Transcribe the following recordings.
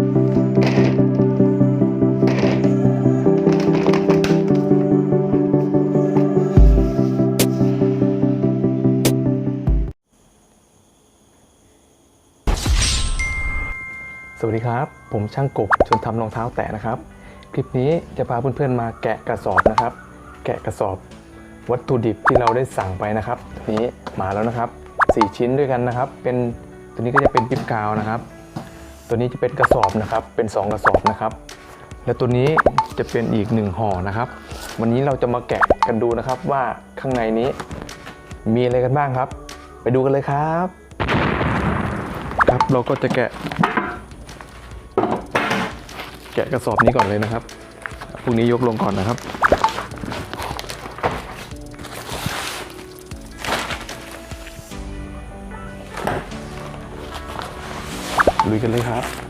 สวัสดีครับ ผมช่างกบชวนทำรองเท้าแตะนะครับ คลิปนี้จะพาเพื่อนๆมาแกะกระสอบนะครับ แกะกระสอบ วัตถุดิบที่เราได้สั่งไปนะครับ นี้มาแล้วนะครับ 4 ชิ้นด้วยกันนะครับ เป็นตัวนี้ก็จะเป็นปิ๊บกาวนะครับ ตัวนี้จะเป็นกระสอบนะครับ เป็น 2 กระสอบนะครับ และตัวนี้จะเป็นอีกหนึ่งห่อนะครับ วันนี้เราจะมาแกะกันดูนะครับว่าข้างในนี้มีอะไรกันบ้างครับ ไปดูกันเลยครับ ครับเราก็จะแกะ แกะกระสอบนี้ก่อนเลยนะครับพวกนี้ยกลงก่อนนะครับ ลุยกันเลยครับ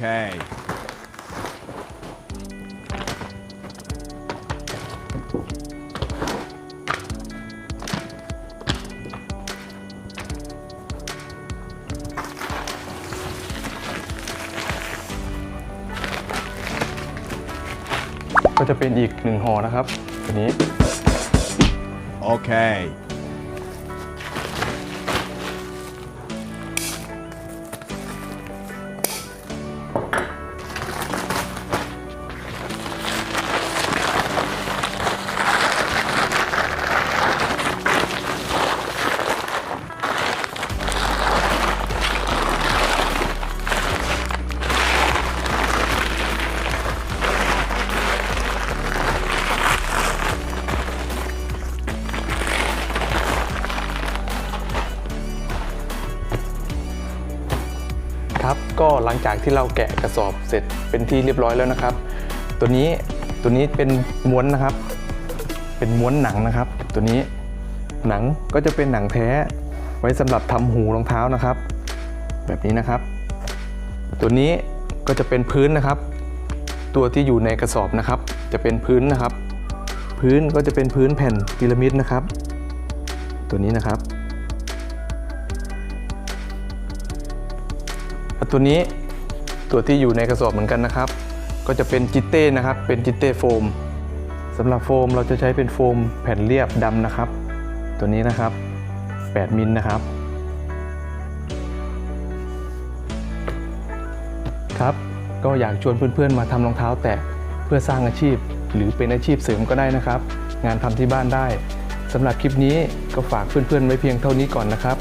Okay. โอเคก็จะเป็นอีกหนึ่งห่อนะครับตัวนี้โก็หลังจากที่เราแกะกระสอบเสร็จเป็นที่เรียบร้อยแล้วนะครับ ตัวนี้ตัวนี้เป็นม้วนนะครับ เป็นม้วนหนังนะครับ ตัวนี้หนังก็จะเป็นหนังแท้ไว้สำหรับทำหูรองเท้านะครับ แบบนี้นะครับ ตัวนี้ก็จะเป็นพื้นนะครับ ตัวที่อยู่ในกระสอบนะครับ จะเป็นพื้นนะครับ พื้นก็จะเป็นพื้นแผ่นพีระมิดนะครับ ตัวนี้นะครับ ตัวนี้ตัวที่อยู่ในกระสอบเหมือนกันนะครับ ก็จะเป็นจิตเต้นะครับ เป็นจิตเต้โฟมสำหรับโฟมเราจะใช้เป็นโฟมแผ่นเรียบดำนะครับ ตัวนี้นะครับ 8 มิลนะครับครับ ก็อยากชวนเพื่อนๆมาทำรองเท้าแตะเพื่อสร้างอาชีพ หรือเป็นอาชีพเสริมก็ได้นะครับ งานทำที่บ้านได้สำหรับคลิปนี้ก็ฝากเพื่อนๆไว้เพียงเท่านี้ก่อนนะครับ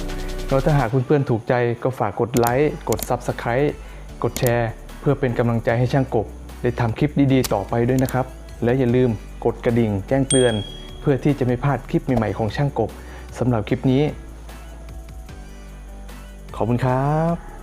แล้วถ้าหากเพื่อนๆถูกใจก็ฝากกดไลค์กด Subscribe กดแชร์ เพื่อเป็นกำลังใจให้ช่างกบ ได้ทำคลิปดีๆ ต่อไปด้วยนะครับ และอย่าลืมกดกระดิ่งแจ้งเตือน เพื่อที่จะไม่พลาดคลิปใหม่ๆของช่างกบสำหรับคลิปนี้ ขอบคุณครับ